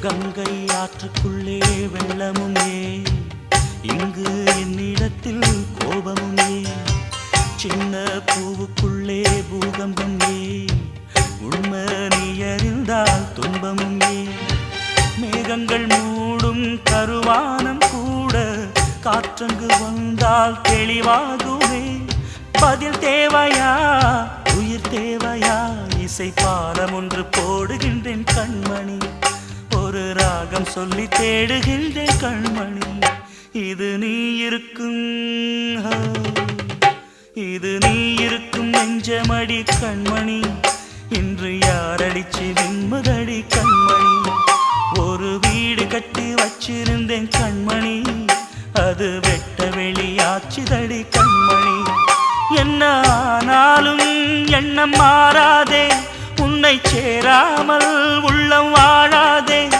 கங்கை ஆற்றுக்குள்ளே வெள்ளமுமே. இங்கு என்னிடத்தில் கோபமுமே. சின்ன பூவுக்குள்ளே பூகம்பமே. ஏன் உண்மை நீ அறிந்தால் மேகங்கள் மூடும் கருவானம் கூட காற்றங்கு வந்தால் தெளிவாகுமே. பதில் தேவையா? உயிர் தேவையா? இசை பாலம் ஒன்று போடுகின்றேன் கண்மணி. ஒரு ராகம் சொல்லி தேடுகின்றேன் கண்மணி இது நீ இருக்கும் இது நீ இருக்கும் நெஞ்சமடி கண்மணி இன்று யாரடிச்சு விண்முதடி கண்மணி? ஒரு வீடு கட்டி வச்சிருந்தேன் கண்மணி அது வெட்ட வெளியாச்சுதடி கண்மணி. என்ன ஆனாலும் எண்ணம் மாறாதே உன்னை சேராமல்